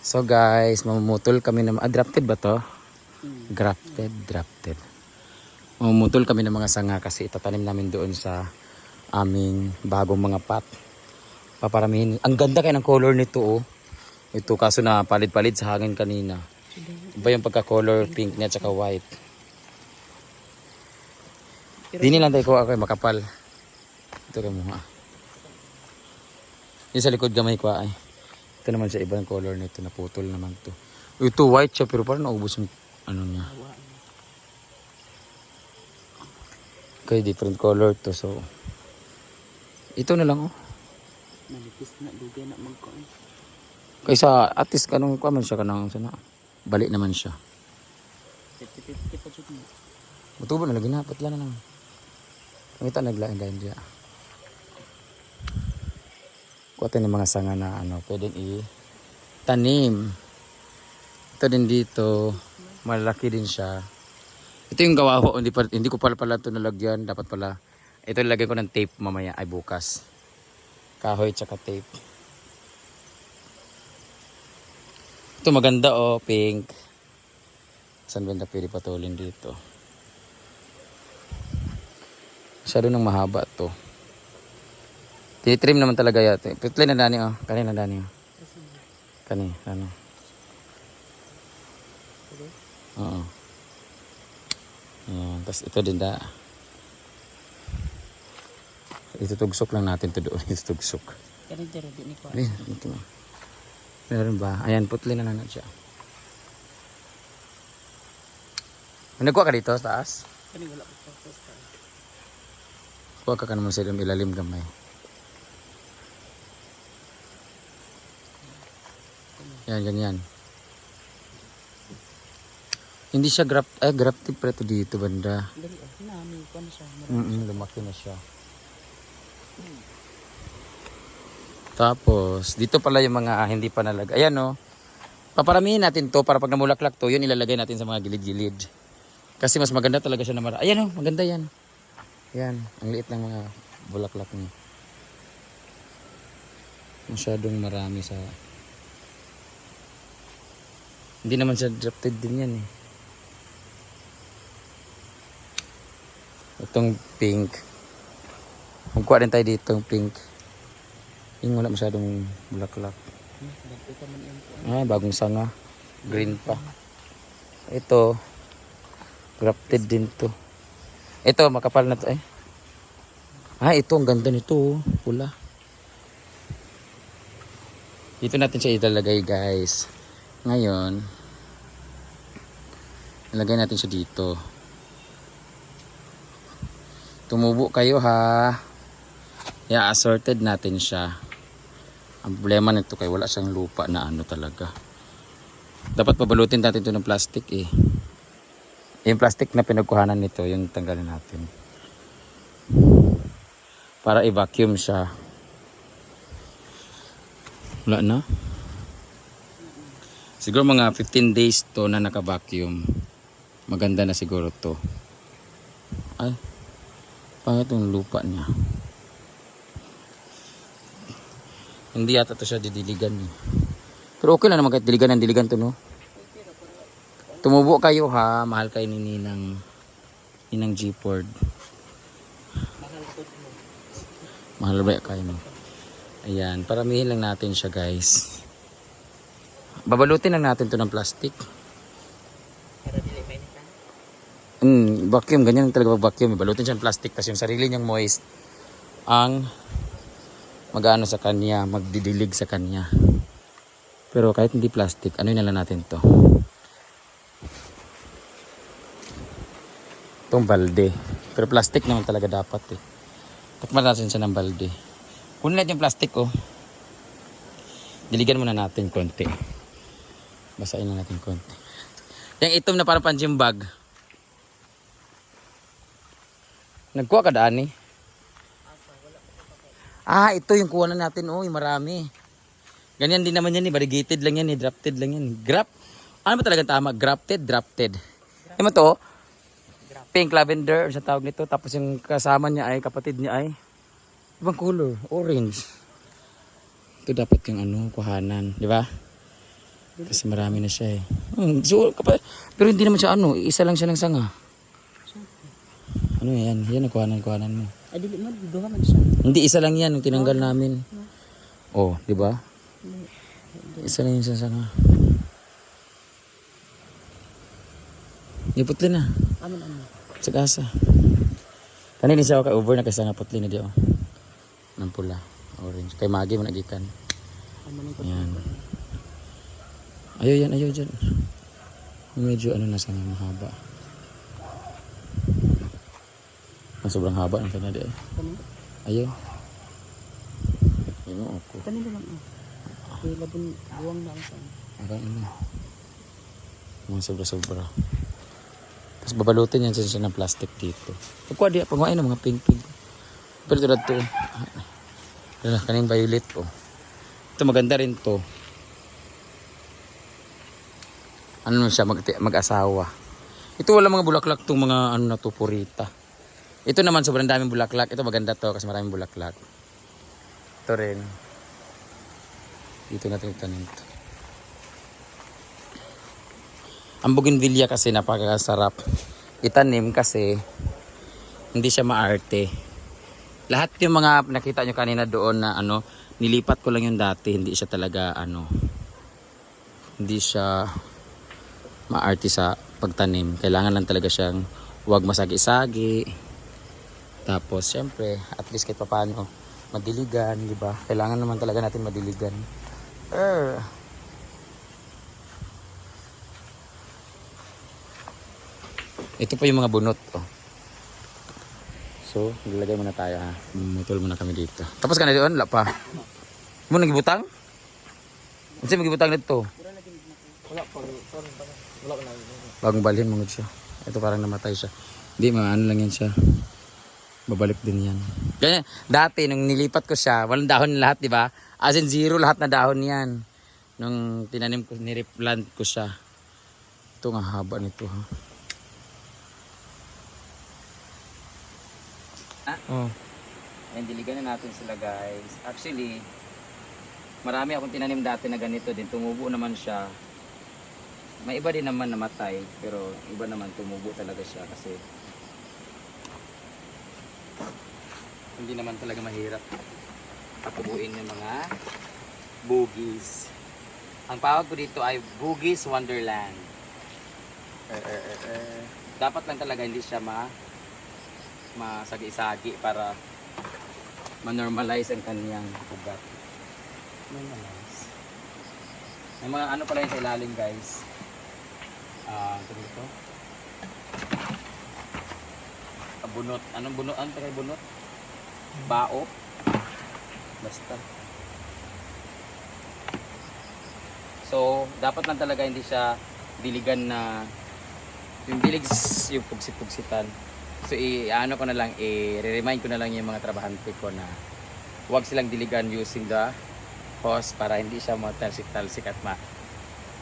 So guys, mamumutol kami ng... Ah, drafted ba to? Grafted, drafted. Mamumutol kami ng mga sanga kasi itatanim namin doon sa aming bagong mga pot. Paparamihin. Ang ganda kaya ng color nito oh. Ito kaso na palit-palit sa hangin kanina. Iba yung pagka-color pink niya at saka white. Di nilang tayo ko ako makapal. Ito ka mo ha. Yung sa likod gamay ko ay. Ito naman sa ibang color nito naputol naman to. Ito white siya pero parang naubos yung ano niya. Okay, different color to so. Ito na lang oh. Manipis na, dugay na magkaon. Kaysa at least kanong kwa man siya kanang sana. Balik naman siya. 50-50 pa mo. Mutubo na lagi na patla na lang. Kamita naglain-lain diya. Kuha tayo ng mga sanga na ano, pwedeng i tanim. Ito din dito, malaki din siya. Ito yung gawa ko, hindi, pa, hindi ko pala pala ito nalagyan. Dapat pala, ito lagyan ko ng tape mamaya, ay bukas. Kahoy tsaka tape. Ito maganda oh, pink. Saan banda pwede patulin dito? Masyado nang mahaba to. Titrim naman talaga yata. Pitli na dani oh. Kani na dani oh. Kani, ano. Oo. Ayan. Tapos ito din da. Itutugsok lang natin to doon. Itutugsok. Kani dyan, di ni ko. Ay, ito. Meron ba? Ayan, putli na na siya. Nagkuha ka dito sa taas? Kani wala ko first time. Kuha ka ka naman sa ilalim gamay. Yan, ganyan. Hindi siya graft, eh, grafted pa ito dito, banda. Dali, oh. Nami ko na siya. Mm lumaki na siya. Tapos, dito pala yung mga ah, hindi pa nalagay. Ayan, no. Paparamihin natin to para pag namulaklak to, yun ilalagay natin sa mga gilid-gilid. Kasi mas maganda talaga siya na mara. Ayan, no. Maganda yan. Yan. Ang liit ng mga bulaklak niya. Masyadong marami sa... Hindi naman siya drafted din yan eh. Itong pink. Magkuha din tayo dito ng pink. Yung wala masyadong bulaklak. Ah, bagong sanga. Green pa. Ito. Grafted din to. Ito, makapal na to eh. Ah, ito. Ang ganda nito. oh. Pula. Dito natin siya ilalagay guys. Ngayon, ilagay natin siya dito. Tumubo kayo ha. Yeah, assorted natin siya. Ang problema nito kay wala siyang lupa na ano talaga. Dapat pabalutin natin ito ng plastic eh. Yung plastic na pinagkuhanan nito, yung tanggalin natin. Para i-vacuum siya. Wala na. Siguro mga 15 days to na naka-vacuum. Maganda na siguro to. Ay, pangit yung lupa niya. Hindi yata to siya didiligan eh. Pero okay lang naman kahit diligan ng diligan to no. Tumubo kayo ha, mahal kayo ni Ninang Ninang G-Ford. Mahal ba kayo no? Ayan, paramihin lang natin siya guys. Babalutin lang natin to ng plastic. Mm, vacuum, ganyan talaga vacuum. Balutin siya ng plastic kasi yung sarili niyang moist ang mag-ano sa kanya, magdidilig sa kanya. Pero kahit hindi plastic, ano na lang natin to? Itong balde. Pero plastic naman talaga dapat eh. Takpan natin siya ng balde. Kunin natin yung plastic oh. Diligan muna natin konti. Basahin na natin konti. Yung itom na parang pan-gym bag. Nagkuha ka daan eh. Ah, ito yung kuha na natin. Yung marami. Ganyan din naman yan eh. Variegated lang yan eh. Drafted lang yan. Grap. Ano ba talaga tama? Grafted, drafted. Yung mo to? Pink lavender. Sa tawag nito. Tapos yung kasama niya ay, kapatid niya ay, ibang color. Orange. Ito dapat yung ano, kuhanan. Di ba? Kasi marami na siya eh. Hmm, so, kapa- pero hindi naman siya ano, isa lang siya ng sanga. Ano yan? Yan ang kuhanan-kuhanan mo. Ay, dili man, duha man siya. Hindi isa lang yan yung tinanggal namin. Oh, di ba? Isa lang yung sa sanga. Iputli na. Amin, amin. Sa gasa. Kanina siya ka over na kasi nga putli na di oh. Ng pula. Orange. Kay Magi mo nagikan. Amin ang Yan. Ayaw yan, ayaw dyan. Medyo ano na sa mahaba. Ang sobrang haba ng kanya di ay. Ayaw. Mo ako. Kani na lang, ah. Kaya labon, buwang na ang saan. Parang ano. Mga sobra-sobra. Tapos babalutin yan siya ng plastic dito. Pagkuha di, pagkuhain ng mga pink-pink. Pero ito to. Ano, kaning violet po. Ito maganda rin to. Ano siya, mag mag-asawa. Ito wala mga bulaklak tong mga ano na to, purita. Ito naman sobrang daming bulaklak. Ito maganda to kasi maraming bulaklak. Ito rin. Dito natin itanim to. Ang bougainvillea kasi napakasarap itanim kasi hindi siya maarte. Lahat yung mga nakita nyo kanina doon na ano, nilipat ko lang yung dati, hindi siya talaga ano, hindi siya maarte sa pagtanim. Kailangan lang talaga siyang huwag masagi-sagi. Tapos syempre, at least kahit papaano, madiligan, di ba? Kailangan naman talaga natin madiligan. Er. Ito pa yung mga bunot. Oh. So, nilagay muna tayo ha. Mutol muna kami dito. Tapos ka na doon, wala pa. Mo nagibutang? Siya magibutang nito? Wala pa, sorry pa. Wala pa na. Bagong balhin mo siya. Ito parang namatay siya. Hindi, mga ano lang yan siya. Babalik din yan. Ganyan, dati nung nilipat ko siya, walang dahon lahat, di ba? As in zero lahat na dahon yan. Nung tinanim ko, nireplant ko siya. Ito nga haba nito ha. Oh. Ayan, diligan na natin sila guys. Actually, marami akong tinanim dati na ganito din. Tumubo naman siya. May iba din naman namatay, pero iba naman tumubo talaga siya kasi hindi naman talaga mahirap patubuin yung mga boogies. Ang tawag ko dito ay Boogies Wonderland. Eh, eh, eh, eh. Dapat lang talaga hindi siya ma masagi-sagi para ma-normalize ang kanyang ugat. Normalize. May mga ano pala yun sa ilalim guys. Ah, ito dito. Ah, bunot. Anong bunot? Ano tayo bunot? Bao. Basta. So, dapat lang talaga hindi siya diligan na yung dilig yung pugsit-pugsitan. So, i-ano ko na lang, i-remind ko na lang yung mga trabahante ko na huwag silang diligan using the hose para hindi siya matalsik-talsik at ma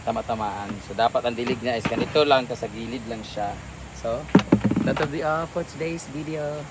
tama-tamaan. So, dapat ang dilig niya is ganito lang, sa gilid lang siya. So, that will be all for today's video.